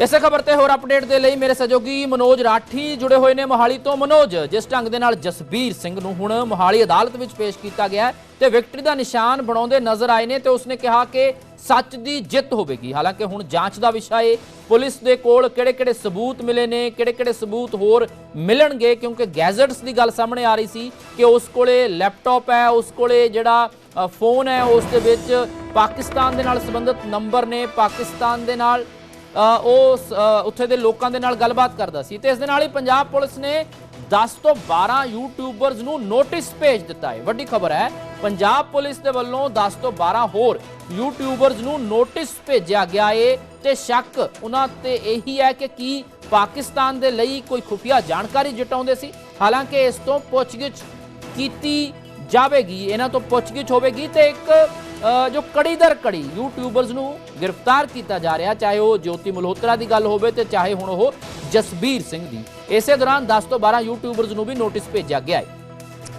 ਇਸੇ ਖਬਰ ਤੇ ਹੋਰ ਅਪਡੇਟ ਦੇ ਲਈ ਮੇਰੇ ਸਹਿਯੋਗੀ ਮਨੋਜ ਰਾਠੀ ਜੁੜੇ ਹੋਏ ਨੇ ਮੋਹਾਲੀ ਤੋਂ। ਮਨੋਜ, ਜਿਸ ਢੰਗ ਦੇ ਨਾਲ ਜਸਬੀਰ ਸਿੰਘ ਨੂੰ ਹੁਣ ਮੋਹਾਲੀ ਅਦਾਲਤ ਵਿੱਚ ਪੇਸ਼ ਕੀਤਾ ਗਿਆ ਹੈ ਤੇ ਵਿਕਟਰੀ ਦਾ ਨਿਸ਼ਾਨ ਬਣਾਉਂਦੇ ਨਜ਼ਰ ਆਏ ਨੇ ਤੇ ਉਸਨੇ ਕਿਹਾ ਕਿ ਸੱਚ ਦੀ ਜਿੱਤ ਹੋਵੇਗੀ। ਹਾਲਾਂਕਿ ਹੁਣ ਜਾਂਚ ਦਾ ਵਿਸ਼ਾ ਏ, ਪੁਲਿਸ ਦੇ ਕੋਲ ਕਿਹੜੇ-ਕਿਹੜੇ ਸਬੂਤ ਮਿਲੇ ਨੇ, ਕਿਹੜੇ-ਕਿਹੜੇ ਸਬੂਤ ਹੋਰ ਮਿਲਣਗੇ, ਕਿਉਂਕਿ ਗੈਜ਼ਟਸ ਦੀ ਗੱਲ ਸਾਹਮਣੇ ਆ ਰਹੀ ਸੀ ਕਿ ਉਸ ਕੋਲੇ ਲੈਪਟਾਪ ਹੈ, ਉਸ ਕੋਲੇ ਜਿਹੜਾ ਫੋਨ ਹੈ, ਉਸ ਦੇ ਵਿੱਚ ਪਾਕਿਸਤਾਨ ਦੇ ਨਾਲ ਸੰਬੰਧਿਤ ਨੰਬਰ ਨੇ, ਪਾਕਿਸਤਾਨ ਦੇ ਨਾਲ ਉਹ ਉੱਥੇ ਦੇ ਲੋਕਾਂ ਦੇ ਨਾਲ ਗੱਲਬਾਤ ਕਰਦਾ ਸੀ ਤੇ ਇਸ ਦੇ ਨਾਲ ਹੀ ਪੰਜਾਬ ਪੁਲਿਸ ਨੇ 10 ਤੋਂ 12 ਯੂਟਿਊਬਰਸ ਨੂੰ ਨੋਟਿਸ ਭੇਜ ਦਿੱਤਾ ਹੈ। ਵੱਡੀ ਖਬਰ ਹੈ, ਪੰਜਾਬ ਪੁਲਿਸ ਦੇ ਵੱਲੋਂ 10 ਤੋਂ 12 ਹੋਰ ਯੂਟਿਊਬਰਸ ਨੂੰ ਨੋਟਿਸ ਭੇਜਿਆ ਗਿਆ ਏ ਤੇ ਸ਼ੱਕ ਉਹਨਾਂ ਤੇ ਇਹੀ ਹੈ ਕਿ ਕੀ ਪਾਕਿਸਤਾਨ ਦੇ ਲਈ ਕੋਈ ਖੁਫੀਆ ਜਾਣਕਾਰੀ ਜਟਾਉਂਦੇ ਸੀ। ਹਾਲਾਂਕਿ ਇਸ ਤੋਂ ਪੁੱਛਗਿੱਛ ਕੀਤੀ ਜਾਵੇਗੀ, ਇਹਨਾਂ ਤੋਂ ਪੁੱਛਗਿੱਛ ਹੋਵੇਗੀ ਤੇ ਇੱਕ ਜੋ ਕੜੀ ਦਰ ਕੜੀ ਯੂਟਿਊਬਰਸ ਨੂੰ ਗ੍ਰਿਫਤਾਰ ਕੀਤਾ ਜਾ ਰਿਹਾ, ਚਾਹੇ ਉਹ ਜੋਤੀ ਮਲਹੋਤਰਾ ਦੀ ਗੱਲ ਹੋਵੇ ਤੇ ਚਾਹੇ ਹੁਣ ਉਹ ਜਸਬੀਰ ਸਿੰਘ ਦੀ। ਇਸੇ ਦੌਰਾਨ 10 ਤੋਂ 12 ਯੂਟਿਊਬਰਸ ਨੂੰ ਵੀ ਨੋਟਿਸ ਭੇਜਿਆ ਗਿਆ ਹੈ।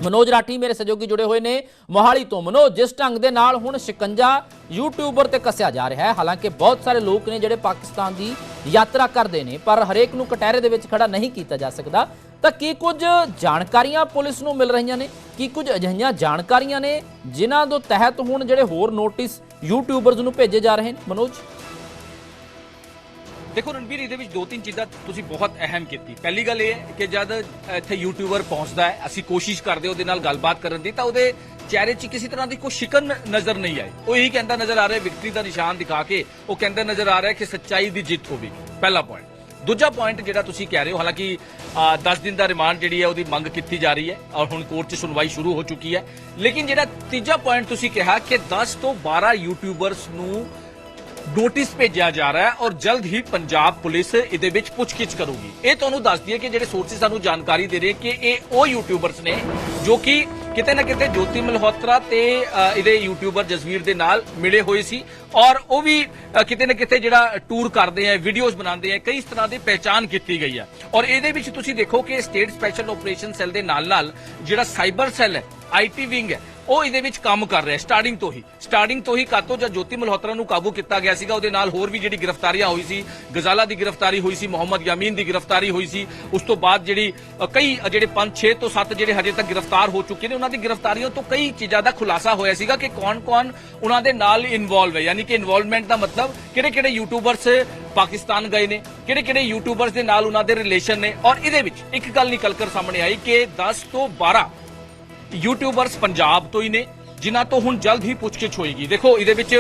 ਮਨੋਜ ਰਾਠੀ ਮੇਰੇ ਸਹਿਯੋਗੀ ਜੁੜੇ ਹੋਏ ਨੇ ਮੋਹਾਲੀ ਤੋਂ। ਮਨੋਜ, ਜਿਸ ਢੰਗ ਦੇ ਨਾਲ ਹੁਣ ਸ਼ਿਕੰਜਾ ਯੂਟਿਊਬਰ ਤੇ ਕੱਸਿਆ ਜਾ ਰਿਹਾ ਹੈ, ਹਾਲਾਂਕਿ ਬਹੁਤ ਸਾਰੇ ਲੋਕ ਨੇ ਜਿਹੜੇ ਪਾਕਿਸਤਾਨ ਦੀ ਯਾਤਰਾ ਕਰਦੇ ਨੇ, ਪਰ ਹਰੇਕ ਨੂੰ ਕਟਹਿਰੇ ਦੇ ਵਿੱਚ ਖੜਾ ਨਹੀਂ ਕੀਤਾ ਜਾ ਸਕਦਾ। ਤਾਂ ਕੀ ਕੁਝ ਜਾਣਕਾਰੀਆਂ ਪੁਲਿਸ ਨੂੰ ਮਿਲ ਰਹੀਆਂ ਨੇ? ਕੀ ਕੁਝ ਅਜਿਹੀਆਂ ਜਾਣਕਾਰੀਆਂ ਨੇ ਜਿਨ੍ਹਾਂ ਦੇ ਤਹਿਤ ਹੁਣ ਜਿਹੜੇ ਹੋਰ ਨੋਟਿਸ ਯੂਟਿਊਬਰਸ ਨੂੰ ਭੇਜੇ ਜਾ ਰਹੇ ਨੇ? ਮਨੋਜ? ਦੇਖੋ ਰਣਬੀਰ, ਇਹਦੇ ਵਿੱਚ ਦੋ ਤਿੰਨ ਚੀਜ਼ਾਂ ਤੁਸੀਂ ਬਹੁਤ ਅਹਿਮ ਕੀਤੀ। ਪਹਿਲੀ ਗੱਲ ਇਹ ਹੈ ਕਿ ਜਦ ਇੱਥੇ ਯੂਟਿਊਬਰ ਪਹੁੰਚਦਾ ਹੈ, ਅਸੀਂ ਕੋਸ਼ਿਸ਼ ਕਰਦੇ ਉਹਦੇ ਨਾਲ ਗੱਲਬਾਤ ਕਰਨ ਦੀ, ਤਾਂ ਉਹਦੇ ਚਿਹਰੇ 'ਚ ਕਿਸੇ ਤਰ੍ਹਾਂ ਦੀ ਕੋਈ ਸ਼ਿਕਨ ਨਜ਼ਰ ਨਹੀਂ ਆਈ। ਉਹ ਇਹੀ ਕਹਿੰਦਾ ਨਜ਼ਰ ਆ ਰਿਹਾ, ਵਿਕਟਰੀ ਦਾ ਨਿਸ਼ਾਨ ਦਿਖਾ ਕੇ, ਉਹ ਕਹਿੰਦਾ ਨਜ਼ਰ ਆ ਰਿਹਾ ਕਿ ਸੱਚਾਈ ਦੀ ਜਿੱਤ ਹੋਵੇਗੀ। ਪਹਿਲਾ ਪੁਆਇੰਟ ਦੂਜਾ ਪੁਆਇੰਟ ਜਿਹੜਾ ਤੁਸੀਂ ਕਹਿ ਰਹੇ ਹੋ ਹਾਲਾਂਕਿ ਅ, 10 ਦਿਨ ਦਾ ਰਿਮਾਂਡ ਜਿਹੜੀ ਹੈ ਉਹਦੀ ਮੰਗ ਕੀਤੀ ਜਾ ਰਹੀ ਹੈ ਔਰ ਹੁਣ ਕੋਰਟ 'ਚ ਸੁਣਵਾਈ ਸ਼ੁਰੂ ਹੋ ਚੁੱਕੀ ਹੈ। ਲੇਕਿਨ ਜਿਹੜਾ ਤੀਜਾ ਪੁਆਇੰਟ ਤੁਸੀਂ ਕਿਹਾ ਕਿ 10 ਤੋਂ 12 ਯੂਟਿਊਬਰਸ ਨੂੰ ਨੋਟਿਸ ਭੇਜਿਆ ਜਾ ਰਿਹਾ ਹੈ ਔਰ ਜਲਦ ਹੀ ਪੰਜਾਬ ਪੁਲਿਸ ਇਹਦੇ ਵਿੱਚ ਪੁੱਛਗਿੱਛ ਕਰੂਗੀ। ਇਹ ਤੁਹਾਨੂੰ ਦੱਸਦੀ ਹੈ ਕਿ ਜਿਹੜੇ ਸੋਰਸਿਸ ਸਾਨੂੰ ਜਾਣਕਾਰੀ ਦੇ ਰਹੇ ਕਿ ਇਹ ਉਹ ਯੂਟਿਊਬਰਸ ਨੇ ਜੋ ਕਿ ਕਿਤੇ ਨਾ ਕਿਤੇ ਜੋਤੀ ਮਲਹੋਤਰਾ ਤੇ ਇਹਦੇ ਯੂਟਿਊਬਰ ਜਸਵੀਰ ਦੇ ਨਾਲ ਮਿਲੇ ਹੋਏ ਸੀ। ਔਰ ਉਹ ਵੀ ਕਿਤੇ ਨਾ ਕਿਤੇ ਜਿਹੜਾ ਟੂਰ ਕਰਦੇ ਆ ਵੀਡੀਓਜ਼ ਬਣਾਉਂਦੇ ਆ, ਕਈ ਇਸ ਤਰ੍ਹਾਂ ਦੀ ਪਹਿਚਾਨ ਕੀਤੀ ਗਈ ਹੈ ਔਰ ਇਹਦੇ ਵਿੱਚ ਤੁਸੀਂ ਦੇਖੋ ਕਿ ਸਟੇਟ ਸਪੈਸ਼ਲ ਆਪਰੇਸ਼ਨ ਸੈੱਲ ਦੇ ਨਾਲ ਨਾਲ ਜਿਹੜਾ ਸਾਈਬਰ ਸੈੱਲ ਹੈ ਆਈਟੀ ਵਿੰਗ ਹੈ ਉਹ ਇਹਦੇ ਵਿੱਚ ਕੰਮ ਕਰ ਰਿਹਾ ਸਟਾਰਟਿੰਗ ਤੋਂ ਹੀ। ਸਟਾਰਟਿੰਗ ਤੋਂ ਹੀ ਕਾਤੋਂ ਜਦ ਜੋਤੀ ਮਲਹੋਤਰਾ ਨੂੰ ਕਾਬੂ ਕੀਤਾ ਗਿਆ ਸੀਗਾ, ਉਹਦੇ ਨਾਲ ਹੋਰ ਵੀ ਜਿਹੜੀ ਗ੍ਰਿਫਤਾਰੀਆਂ ਹੋਈ ਸੀ, ਗਜ਼ਾਲਾ ਦੀ ਗ੍ਰਿਫਤਾਰੀ ਹੋਈ ਸੀ, ਮੁਹੰਮਦ ਯਾਮੀਨ ਦੀ ਗ੍ਰਿਫਤਾਰੀ ਹੋਈ ਸੀ, ਉਸ ਤੋਂ ਬਾਅਦ ਜਿਹੜੀ ਕਈ ਜਿਹੜੇ 5 6 ਤੋਂ 7 ਜਿਹੜੇ ਹਜੇ ਤੱਕ ਗ੍ਰਿਫਤਾਰ ਹੋ ਚੁੱਕੇ ਨੇ, ਉਹਨਾਂ ਦੀ ਗ੍ਰਿਫਤਾਰੀਆਂ ਤੋਂ ਕਈ ਚੀਜ਼ਾਂ ਦਾ ਖੁਲਾਸਾ ਹੋਇਆ ਸੀਗਾ ਕਿ ਕੌਣ-ਕੌਣ ਉਹਨਾਂ ਦੇ ਨਾਲ ਇਨਵੋਲਵ ਹੈ। ਯਾਨੀ ਕਿ ਇਨਵੋਲਵਮੈਂਟ ਦਾ ਮਤਲਬ ਕਿਹੜੇ-ਕਿਹੜੇ ਯੂਟਿਊਬਰਸ ਪਾਕਿਸਤਾਨ ਗਏ ਨੇ, ਕਿਹੜੇ-ਕਿਹੜੇ ਯੂਟਿਊਬਰਸ ਦੇ ਨਾਲ ਉਹਨਾਂ ਦੇ ਰਿਲੇਸ਼ਨ ਨੇ। ਔਰ ਇਹਦੇ ਵਿੱਚ ਇੱਕ ਗੱਲ ਨਿਕਲ ਕਰ ਸਾਹਮਣੇ ਆਈ ਕਿ 10 ਤੋਂ 12 ਯੂਟਿਊਬਰਸ ਪੰਜਾਬ ਤੋਂ ਹੀ ਨੇ, ਜਿਨ੍ਹਾਂ ਤੋਂ ਹੁਣ ਜਲਦ ਹੀ ਪੁੱਛਗਿੱਛ ਹੋਏਗੀ। ਦੇਖੋ, ਇਹਦੇ ਵਿੱਚ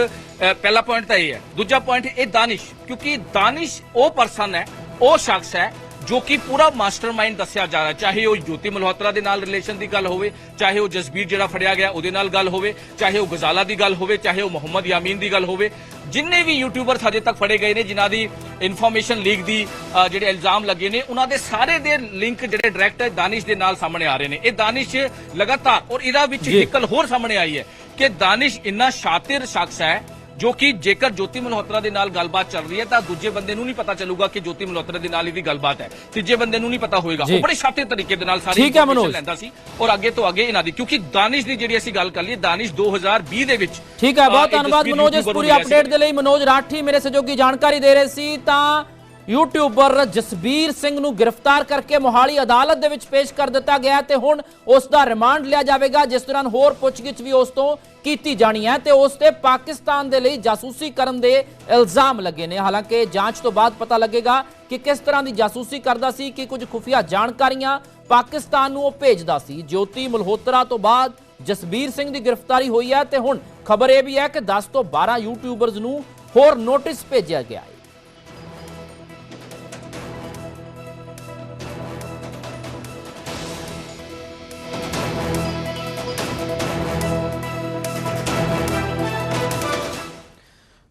ਪਹਿਲਾ ਪੁਆਇੰਟ ਤਾਂ ਇਹ ਹੈ। ਦੂਜਾ ਪੁਆਇੰਟ ਇਹ ਦਾਨਿਸ਼ ਕਿਉਂਕਿ ਦਾਨਿਸ਼ ਉਹ ਪਰਸਨ ਹੈ, ਉਹ ਸ਼ਖਸ ਹੈ ਜੋ ਕਿ ਪੂਰਾ ਮਾਸਟਰਮਾਈਂਡ ਦੱਸਿਆ ਜਾ ਰਿਹਾ ਚਾਹੇ ਉਹ ਜੋਤੀ ਮਲਹੋਤਰਾ ਦੇ ਨਾਲ ਰਿਲੇਸ਼ਨ ਦੀ ਗੱਲ ਹੋਵੇ ਚਾਹੇ ਉਹ ਜਸਬੀਰ ਜਿਹੜਾ ਫੜਿਆ ਗਿਆ ਉਹਦੇ ਨਾਲ ਗੱਲ ਹੋਵੇ ਚਾਹੇ ਉਹ ਗਜ਼ਾਲਾ ਦੀ ਗੱਲ ਹੋਵੇ ਚਾਹੇ ਉਹ ਮੁਹੰਮਦ ਯਾਮੀਨ ਦੀ ਗੱਲ ਹੋਵੇ ਜਿੰਨੇ ਵੀ ਯੂਟਿਊਬਰਸ ਹਜੇ ਤੱਕ ਫੜੇ ਗਏ ਨੇ ਜਿਨ੍ਹਾਂ ਦੀ ਇਨਫੋਰਮੇਸ਼ਨ ਲੀਕ ਦੀ ਜਿਹੜੇ ਇਲਜ਼ਾਮ ਲੱਗੇ ਨੇ ਉਹਨਾਂ ਦੇ ਸਾਰੇ ਦੇ ਲਿੰਕ ਜਿਹੜੇ ਡਾਇਰੈਕਟ ਦਾਨਿਸ਼ ਦੇ ਨਾਲ ਸਾਹਮਣੇ ਆ ਰਹੇ ਨੇ ਇਹ ਦਾਨਿਸ਼ ਲਗਾਤਾਰ ਔਰ ਇਹਦਾ ਵਿੱਚ। ਨਿਕਲ ਹੋਰ ਸਾਹਮਣੇ ਆਈ ਹੈ ਕਿ ਦਾਨਿਸ਼ ਇੰਨਾ ਸ਼ਾਤਿਰ ਸ਼ਖਸ ਹੈ ਜੋ ਕਿ ਜੇਕਰ ਜੋਤੀ ਮਲਹੋਤਰਾ ਦੇ ਨਾਲ ਗੱਲਬਾਤ ਚੱਲ ਰਹੀ ਹੈ ਤਾਂ ਦੂਜੇ ਬੰਦੇ ਨੂੰ ਨਹੀਂ ਪਤਾ ਚੱਲੂਗਾ ਕਿ ਜੋਤੀ ਮਲਹੋਤਰਾ ਦੇ ਨਾਲ ਇਹਦੀ ਗੱਲਬਾਤ ਹੈ ਤੀਜੇ ਬੰਦੇ ਨੂੰ ਨਹੀਂ ਪਤਾ ਹੋਏਗਾ। ਉਹ ਬੜੇ ਸ਼ਾਤਿਰ ਤਰੀਕੇ ਦੇ ਨਾਲ ਸਾਰੀ ਮਨੋਜ। ਲੈਂਦਾ ਸੀ ਔਰ ਅੱਗੇ ਤੋਂ ਅੱਗੇ ਇਹਨਾਂ ਦੀ ਕਿਉਂਕਿ ਦਾਨਿਸ਼ ਦੀ ਜਿਹੜੀ ਅਸੀਂ ਗੱਲ ਕਰ ਲਈਏ ਦਾਨਿਸ਼ 2020 ਦੇ ਵਿੱਚ ਠੀਕ ਹੈ ਬਹੁਤ ਧੰਨਵਾਦ ਮਨੋਜ ਇਸ ਪੂਰੀ। ਅਪਡੇਟ ਦੇ ਲਈ ਮਨੋਜ ਰਾਠੀ ਮੇਰੇ ਸਹਿਯੋਗੀ ਜਾਣਕਾਰੀ ਦੇ ਰਹੇ ਸੀ ਤਾਂ ਯੂਟਿਊਬਰ ਜਸਬੀਰ ਸਿੰਘ ਨੂੰ ਗ੍ਰਿਫਤਾਰ ਕਰਕੇ ਮੋਹਾਲੀ ਅਦਾਲਤ ਦੇ ਵਿੱਚ ਪੇਸ਼ ਕਰ ਦਿੱਤਾ ਗਿਆ ਤੇ ਹੁਣ ਉਸ ਦਾ ਰਿਮਾਂਡ ਲਿਆ ਜਾਵੇਗਾ, ਜਿਸ ਦੌਰਾਨ ਹੋਰ ਪੁੱਛਗਿੱਛ ਵੀ ਉਸ ਤੋਂ ਕੀਤੀ ਜਾਣੀ ਹੈ ਤੇ ਉਸ ਤੇ ਪਾਕਿਸਤਾਨ ਦੇ ਲਈ ਜਾਸੂਸੀ ਕਰਨ ਦੇ ਇਲਜ਼ਾਮ ਲੱਗੇ ਨੇ। ਹਾਲਾਂਕਿ ਜਾਂਚ ਤੋਂ ਬਾਅਦ ਪਤਾ ਲੱਗੇਗਾ ਕਿ ਕਿਸ ਤਰ੍ਹਾਂ ਦੀ ਜਾਸੂਸੀ ਕਰਦਾ ਸੀ, ਕਿ ਕੁਝ ਖੁਫੀਆ ਜਾਣਕਾਰੀਆਂ ਪਾਕਿਸਤਾਨ ਨੂੰ ਉਹ ਭੇਜਦਾ ਸੀ। ਜੋਤੀ ਮਲਹੋਤਰਾ ਤੋਂ ਬਾਅਦ ਜਸਬੀਰ ਸਿੰਘ ਦੀ ਗ੍ਰਿਫਤਾਰੀ ਹੋਈ ਹੈ ਤੇ ਹੁਣ ਖਬਰ ਇਹ ਵੀ ਹੈ ਕਿ 10 ਤੋਂ 12 ਯੂਟਿਊਬਰਜ਼ ਨੂੰ ਹੋਰ ਨੋਟਿਸ ਭੇਜਿਆ ਗਿਆ ਹੈ।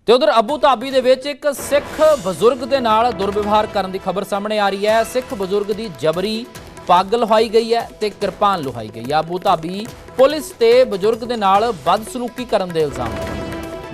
ਤੇ ਉਧਰ ਅਬੂ ਧਾਬੀ ਦੇ ਵਿੱਚ ਇੱਕ ਸਿੱਖ ਬਜ਼ੁਰਗ ਦੇ ਨਾਲ ਦੁਰਵਿਵਹਾਰ ਕਰਨ ਦੀ ਖਬਰ ਸਾਹਮਣੇ ਆ ਰਹੀ ਹੈ। ਸਿੱਖ ਬਜ਼ੁਰਗ ਦੀ ਜਬਰੀ ਪੱਗ ਲੁਹਾਈ ਗਈ ਹੈ ਤੇ ਕਿਰਪਾਨ ਲੁਹਾਈ ਗਈ ਹੈ। ਅਬੂ ਧਾਬੀ ਪੁਲਿਸ ਤੇ ਬਜ਼ੁਰਗ ਦੇ ਨਾਲ ਬਦਸਲੂਕੀ ਕਰਨ ਦੇ ਇਲਜ਼ਾਮ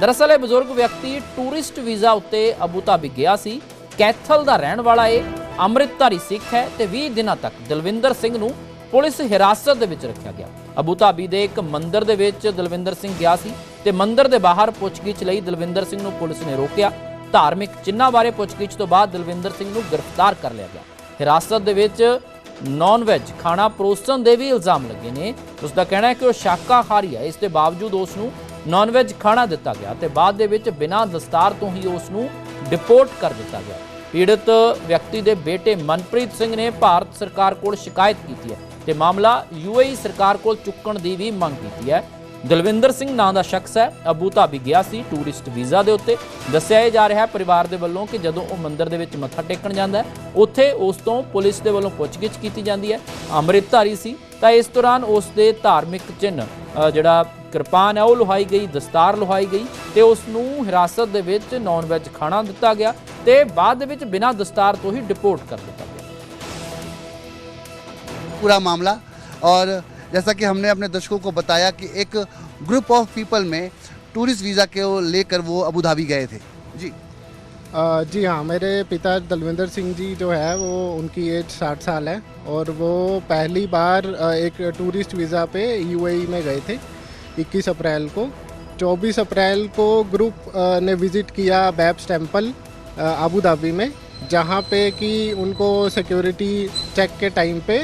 ਦਰਅਸਲ ਇਹ ਬਜ਼ੁਰਗ ਵਿਅਕਤੀ ਟੂਰਿਸਟ ਵੀਜ਼ਾ ਉੱਤੇ ਅਬੂ ਧਾਬੀ ਗਿਆ ਸੀ। ਕੈਥਲ ਦਾ ਰਹਿਣ ਵਾਲਾ ਇਹ ਅੰਮ੍ਰਿਤਧਾਰੀ ਸਿੱਖ ਹੈ ਤੇ 20 ਦਿਨਾਂ ਤੱਕ ਦਲਵਿੰਦਰ ਸਿੰਘ ਨੂੰ ਪੁਲਿਸ ਹਿਰਾਸਤ ਦੇ ਵਿੱਚ ਰੱਖਿਆ ਗਿਆ। ਅਬੂ ਧਾਬੀ ਦੇ ਇੱਕ ਮੰਦਿਰ ਦੇ ਵਿੱਚ ਦਲਵਿੰਦਰ ਸਿੰਘ ਗਿਆ ਸੀ। ਤੇ ਮੰਦਿਰ ਦੇ ਬਾਹਰ ਪੁੱਛਗਿੱਛ ਲਈ ਦਲਵਿੰਦਰ ਸਿੰਘ ਨੂੰ ਪੁਲਿਸ ਨੇ ਰੋਕਿਆ। ਧਾਰਮਿਕ ਚਿੰਨਾਂ ਬਾਰੇ ਪੁੱਛਗਿੱਛ ਤੋਂ ਬਾਅਦ ਦਲਵਿੰਦਰ ਸਿੰਘ ਨੂੰ ਗ੍ਰਿਫਤਾਰ ਕਰ ਲਿਆ ਗਿਆ। ਹਿਰਾਸਤ ਦੇ ਵਿੱਚ ਨਾਨ ਵੈਜ ਖਾਣਾ ਪਰੋਸਣ ਦੇ ਵੀ ਇਲਜ਼ਾਮ ਲੱਗੇ ਨੇ। ਉਸ ਦਾ ਕਹਿਣਾ ਹੈ ਕਿ ਉਹ ਸ਼ਾਕਾਹਾਰੀ ਹੈ। ਇਸ ਦੇ ਬਾਵਜੂਦ ਉਸ ਨੂੰ ਨਾਨ-ਵੈਜ ਖਾਣਾ ਦਿੱਤਾ ਗਿਆ ਤੇ ਬਾਅਦ ਦੇ ਵਿੱਚ ਬਿਨਾਂ ਦਸਤਾਰ ਤੋਂ ਹੀ ਉਸ ਨੂੰ ਡਿਪੋਰਟ ਕਰ ਦਿੱਤਾ ਗਿਆ। ਪੀੜਤ ਵਿਅਕਤੀ ਦੇ ਬੇਟੇ ਮਨਪ੍ਰੀਤ ਸਿੰਘ ਨੇ ਭਾਰਤ ਸਰਕਾਰ ਕੋਲ ਸ਼ਿਕਾਇਤ ਕੀਤੀ ਹੈ ਤੇ ਮਾਮਲਾ ਯੂਏਈ ਸਰਕਾਰ ਕੋਲ ਚੁੱਕਣ ਦੀ ਵੀ ਮੰਗ ਕੀਤੀ ਹੈ। ਦਲਵਿੰਦਰ ਸਿੰਘ ਨਾਂ ਦਾ ਸ਼ਖਸ ਹੈ। ਅਬੂ ਧਾਬੀ ਗਿਆ ਸੀ ਟੂਰਿਸਟ ਵੀਜ਼ਾ ਦੇ ਉੱਤੇ। ਦੱਸਿਆ ਜਾ ਰਿਹਾ ਹੈ ਪਰਿਵਾਰ ਦੇ ਵੱਲੋਂ ਕਿ ਜਦੋਂ ਉਹ ਮੰਦਿਰ ਦੇ ਵਿੱਚ ਮੱਥਾ ਟੇਕਣ ਜਾਂਦਾ ਹੈ, ਉੱਥੇ ਉਸ ਤੋਂ ਪੁਲਿਸ ਦੇ ਵੱਲੋਂ ਪੁੱਛਗਿੱਛ ਕੀਤੀ ਜਾਂਦੀ ਹੈ। ਅੰਮ੍ਰਿਤਧਾਰੀ ਸੀ। ਤਾਂ ਇਸ ਦੌਰਾਨ ਉਸ ਦੇ ਧਾਰਮਿਕ ਚਿੰਨ ਜਿਹੜਾ ਕਿਰਪਾਨ ਹੈ, ਉਹ ਲੁਹਾਈ ਗਈ, ਦਸਤਾਰ ਲੁਹਾਈ ਗਈ ਤੇ ਉਸ ਨੂੰ ਹਿਰਾਸਤ ਦੇ ਵਿੱਚ ਨੌਨ ਵੈਜ ਖਾਣਾ ਦਿੱਤਾ ਗਿਆ ਤੇ ਬਾਅਦ ਦੇ ਵਿੱਚ ਬਿਨਾਂ ਦਸਤਾਰ ਤੋਂ ਹੀ ਡਿਪੋਰਟ ਕਰ ਦਿੱਤਾ ਗਿਆ। ਪੂਰਾ ਮਾਮਲਾ ਔਰ जैसा कि हमने अपने दर्शकों को बताया कि एक ग्रुप ऑफ़ पीपल में टूरिस्ट वीज़ा के लेकर वो अबू धाबी गए थे। जी। अ, जी हाँ मेरे पिता दलविंदर सिंह जी जो है वो उनकी एज साठ साल है और वो पहली बार एक टूरिस्ट वीज़ा पे यूएई में गए थे 21 अप्रैल को। 24 अप्रैल को ग्रुप ने विज़िट किया बैब्स टेंपल अबू धाबी में जहाँ पे कि उनको सिक्योरिटी चेक के टाइम पे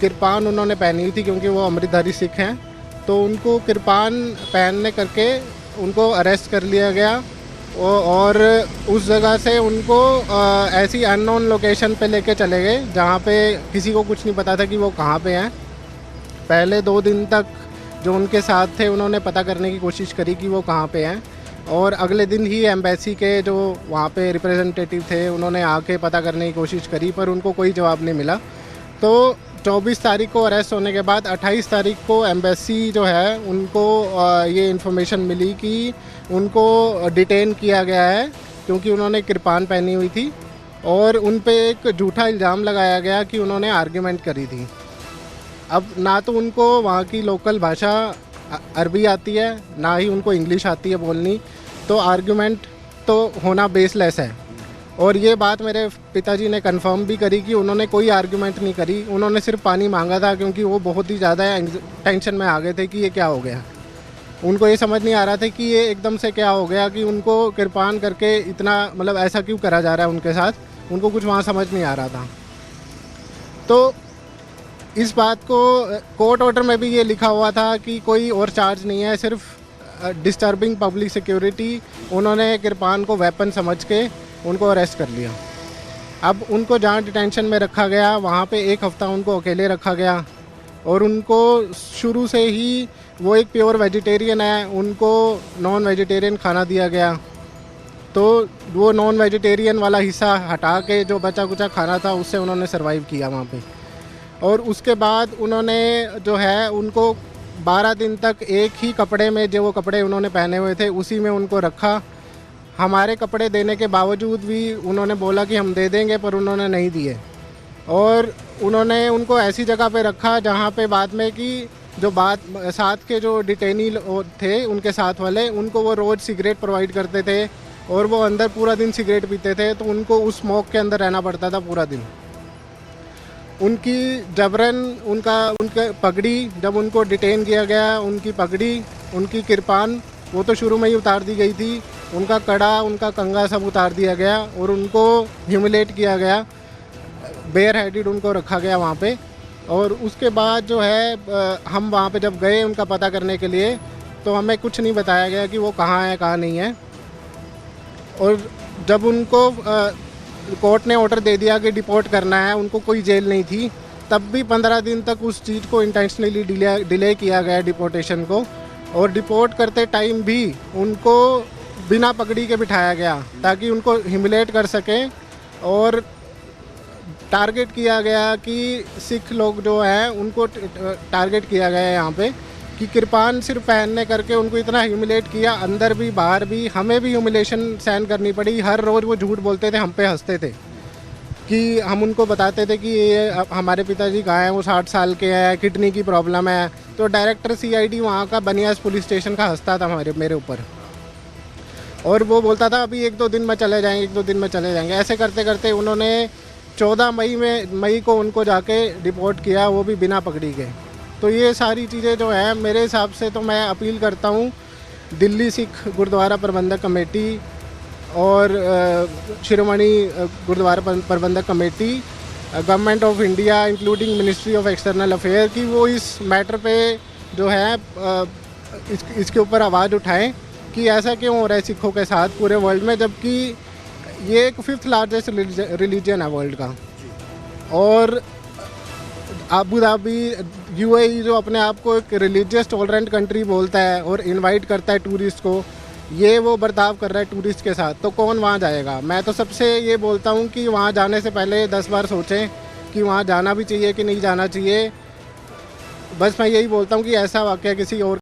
किरपान उन्होंने पहनी हुई थी क्योंकि वो अमृतधारी सिख हैं। तो उनको कृपान पहनने करके उनको अरेस्ट कर लिया गया। और उस जगह से उनको ऐसी अननोन लोकेशन पे लेके चले गए, जहाँ पे किसी को कुछ नहीं पता था कि वो कहाँ पे हैं। पहले दो दिन तक जो उनके साथ थे, उन्होंने पता करने की कोशिश करी कि वो कहाँ पे हैं। और अगले दिन ही एम्बेसी के जो वहाँ पे रिप्रेजेंटेटिव थे, उन्होंने आके पता करने की कोशिश करी, पर उनको कोई जवाब नहीं मिला। तो 24 तारीख को अरेस्ट होने के बाद 28 तारीख को एम्बेसी जो है, उनको ये इन्फॉर्मेशन मिली कि उनको डिटेन किया गया है, क्योंकि उन्होंने किरपान पहनी हुई थी और उन पे एक झूठा इल्ज़ाम लगाया गया कि उन्होंने आर्ग्यूमेंट करी थी। अब ना तो उनको वहाँ की लोकल भाषा अरबी आती है, ना ही उनको इंग्लिश आती है बोलनी तो आर्ग्यूमेंट तो होना बेसलेस है। और ये बात मेरे पिताजी ने कंफर्म भी करी कि उन्होंने कोई आर्ग्यूमेंट नहीं करी। उन्होंने सिर्फ़ पानी मांगा था क्योंकि वो बहुत ही ज़्यादा टेंशन में आ गए थे कि ये क्या हो गया। उनको ये समझ नहीं आ रहा था कि ये एकदम से क्या हो गया कि उनको कृपान करके इतना मतलब ऐसा क्यों करा जा रहा है उनके साथ? उनको कुछ वहाँ समझ नहीं आ रहा था। तो इस बात को कोर्ट ऑर्डर में भी ये लिखा हुआ था कि कोई और चार्ज नहीं है, सिर्फ़ डिस्टर्बिंग पब्लिक सिक्योरिटी उन्होंने किरपान को वेपन समझ के उनको अरेस्ट कर लिया। अब उनको जहाँ डिटेंशन में रखा गया, वहाँ पे एक हफ़्ता उनको अकेले रखा गया और उनको शुरू से ही वो एक प्योर वेजिटेरियन है, उनको नॉन वेजिटेरियन खाना दिया गया। तो वो नॉन वेजिटेरियन वाला हिस्सा हटा के जो बचा कुचा खाना था, उससे उन्होंने सर्वाइव किया वहाँ पे। और उसके बाद उन्होंने जो है, उनको 12 दिन तक एक ही कपड़े में, जो वो कपड़े उन्होंने पहने हुए थे, उसी में उनको रखा। हमारे कपड़े देने के बावजूद भी उन्होंने बोला कि हम दे देंगे, पर उन्होंने नहीं दिए। और उन्होंने उनको ऐसी जगह पे रखा जहाँ पे बाद में कि जो बात साथ के जो डिटेनी थे, उनके साथ वाले, उनको वो रोज़ सिगरेट प्रोवाइड करते थे और वो अंदर पूरा दिन सिगरेट पीते थे तो उनको उस स्मोक के अंदर रहना पड़ता था पूरा दिन। उनकी जबरन, उनका, उनके पगड़ी, जब उनको डिटेन किया गया, उनकी पगड़ी, उनकी किरपान वो तो शुरू में ही उतार दी गई थी। उनका कड़ा, उनका कंगा सब उतार दिया गया और उनको ह्यूमिलेट किया गया। बेयर हेडेड उनको रखा गया वहाँ पे। और उसके बाद जो है हम वहाँ पे जब गए उनका पता करने के लिए तो हमें कुछ नहीं बताया गया कि वो कहाँ है, कहाँ नहीं है। और जब उनको कोर्ट ने ऑर्डर दे दिया कि डिपोर्ट करना है, उनको कोई जेल नहीं थी, तब भी पंद्रह दिन तक उस चीज़ को इंटेंशनली डिले डिले किया गया डिपोर्टेशन को। और डिपोर्ट करते टाइम भी उनको बिना पगड़ी के बिठाया गया, ताकि उनको हिमिलेट कर सकें और टारगेट किया गया कि सिख लोग जो हैं, उनको टारगेट किया गया है यहाँ पे कि कृपान सिर्फ़ पहनने करके उनको इतना ह्यूमिलेट किया, अंदर भी, बाहर भी, हमें भी ह्यूमिलेशन सहन करनी पड़ी। हर रोज़ वो झूठ बोलते थे, हम पे हँसते थे कि हम उनको बताते थे कि ये हमारे पिताजी कहाँ हैं, वो साठ साल के हैं, किडनी की प्रॉब्लम है तो डायरेक्टर सीआईडी वहाँ का बनियास पुलिस स्टेशन का हंसता था हमारे, मेरे ऊपर। और वो बोलता था, अभी एक दो दिन में चले जाएँगे, एक दो दिन में चले जाएँगे। ऐसे करते करते उन्होंने 14 मई में, मई को उनको जाके रिपोर्ट किया, वो भी बिना पकड़ी के। तो ये सारी चीज़ें जो हैं, मेरे हिसाब से तो मैं अपील करता हूँ, दिल्ली सिख गुरुद्वारा प्रबंधक कमेटी और Shiromani Gurdwara Prabandhak committee government of India including ministry of external affair की वो इस मैटर पे जो है इस, इसके ऊपर आवाज़ उठाएँ कि ऐसा क्यों हो रहा है सिखों के साथ पूरे वर्ल्ड में जबकि ये एक फिफ्थ लार्जेस्ट रिलीजन है वर्ल्ड का। और अबू धाबी यूएई जो अपने आप को एक रिलीजियस टॉलरेंट कंट्री बोलता है और इनवाइट करता है टूरिस्ट को ये वो बर्ताव कर रहा है टूरिस्ट के साथ तो कौन वहाँ जाएगा? मैं तो सबसे ये बोलता हूँ कि वहाँ जाने से पहले दस बार सोचें कि वहाँ जाना भी चाहिए कि नहीं जाना चाहिए। बस मैं यही बोलता हूँ कि ऐसा वाक्य किसी और